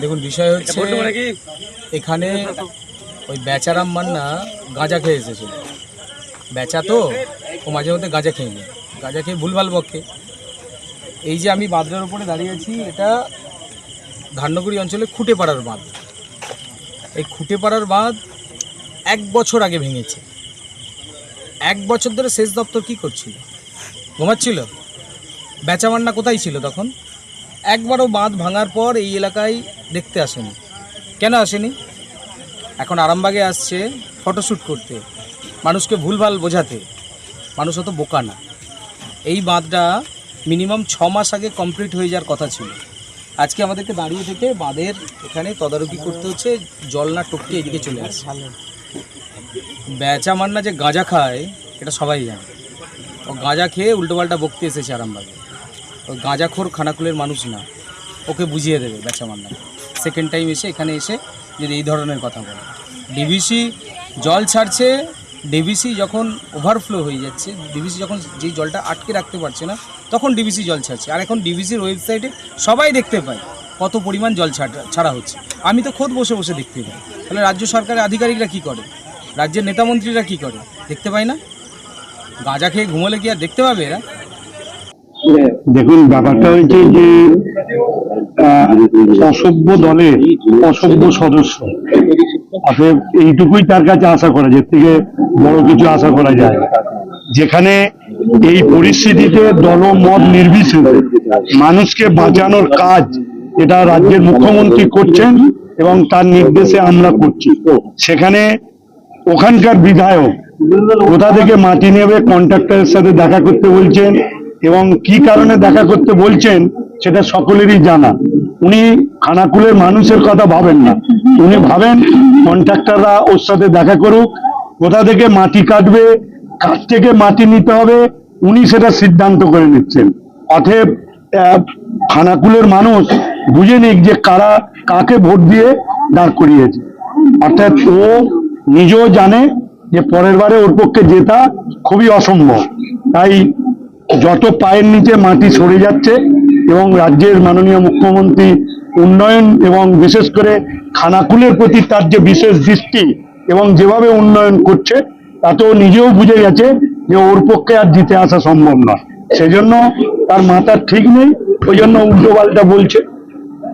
দেখুন বিষয় হচ্ছে এখানে ওই বেচারাম মান্না গাঁজা খেয়ে এসেছিল। বেচা তো ও মাঝে মধ্যে গাঁজা খেয়ে নেয়। গাঁজা খেয়ে ভুলভাল বকে। এই যে আমি বাঁধটার উপরে দাঁড়িয়ে আছি এটা ধান্যগুড়ি অঞ্চলে খুঁটেপাড়ার বাঁধ। এই খুঁটেপাড়ার বাঁধ এক বছর আগে ভেঙেছে। এক বছর ধরে সেচ দপ্তর কি করছিল? ঘুমাচ্ছিল? বেচামান্না কোথায় ছিল তখন? একবারও বাঁধ ভাঙার পর এই এলাকায় দেখতে আসেনি। কেন আসেনি? এখন আরামবাগে আসছে ফটোশ্যুট করতে মানুষকে ভুলভাল বোঝাতে। মানুষ অত বোকা না। এই বাঁধটা মিনিমাম ছ মাস আগে কমপ্লিট হয়ে যাওয়ার কথা ছিল। আজকে আমাদেরকে দাঁড়িয়ে থেকে বাঁধের এখানে তদারকি করতে হচ্ছে জল না টপকে এদিকে চলে আসছে। বেচা মান্না যে গাঁজা খায় এটা সবাই জানে। ও গাঁজা খেয়ে উল্টোপাল্টা বকতে এসেছে আরামবাগে। গাঁজাখোর খানাকুলের মানুষ না। ওকে বুঝিয়ে দেবে বেচা মান্না। সেকেন্ড টাইম এসে এখানে এসে যদি এই ধরনের কথা বলে। ডিভিসি জল ছাড়ছে। ডিভিসি যখন ওভারফ্লো হয়ে যাচ্ছে ডিভিসি যখন যেই জলটা আটকে রাখতে পারছে না, তখন ডিভিসি জল ছাড়ছে। আর এখন ডিভিসির ওয়েবসাইটে সবাই দেখতে পায় কত পরিমাণ জল ছাড়া ছাড়া হচ্ছে। আমি তো খোদ বসে বসে দেখতে পাই। তাহলে রাজ্য সরকারের আধিকারিকরা কি করে? রাজ্যের নেতামন্ত্রীরা কি করে? দেখতে পায় না? গাঁজা খেয়ে ঘুমোলে কি আর দেখতে পাবে এরা? দেখুন, ব্যাপারটা হয়েছে যে অসভ্য দলের অসভ্য সদস্য। অতএব এইটুকুই তার কাছে আশা করা যায় থেকে বড় কিছু আশা করা যায়। যেখানে এই পরিস্থিতিতে দলমত নির্বিশেষে মানুষকে বাঁচানোর কাজ এটা রাজ্যের মুখ্যমন্ত্রী করছেন এবং তার নির্দেশে আমরা করছি। সেখানে ওখানকার বিধায়ক কোথা থেকে মাটি নেবে, কন্ট্রাক্টরের সাথে দেখা করতে বলছেন এবং কি কারণে দেখা করতে বলছেন সেটা সকলেরই জানা। উনি খানাকুলের মানুষের কথা ভাবেন না। উনি ভাবেন কন্ট্রাক্টররা ওর সাথে দেখা করুক কোথা থেকে মাটি কাটবে কাছ থেকে মাটি নিতে হবে উনি সেটা সিদ্ধান্ত করে নিচ্ছেন। আহ, খানাকুলের মানুষ বুঝে নিক যে কারা কাকে ভোট দিয়ে দাঁড় করিয়েছে। অর্থাৎ ও নিজেও জানে যে পরের বারে ওর পক্ষে জেতা খুবই অসম্ভব। তাই যত পায়ের নিচে মাটি সরে যাচ্ছে এবং রাজ্যের মাননীয় মুখ্যমন্ত্রী উন্নয়ন এবং বিশেষ করে খানাকুলের প্রতি তার যে বিশেষ দৃষ্টি এবং যেভাবে উন্নয়ন করছে, তাতেও নিজেও বুঝে গেছে যে ওর পক্ষে আর জিতে আসা সম্ভব নয়। সেজন্য তার মাথা ঠিক নেই, ওই জন্য উল্টো বলছে।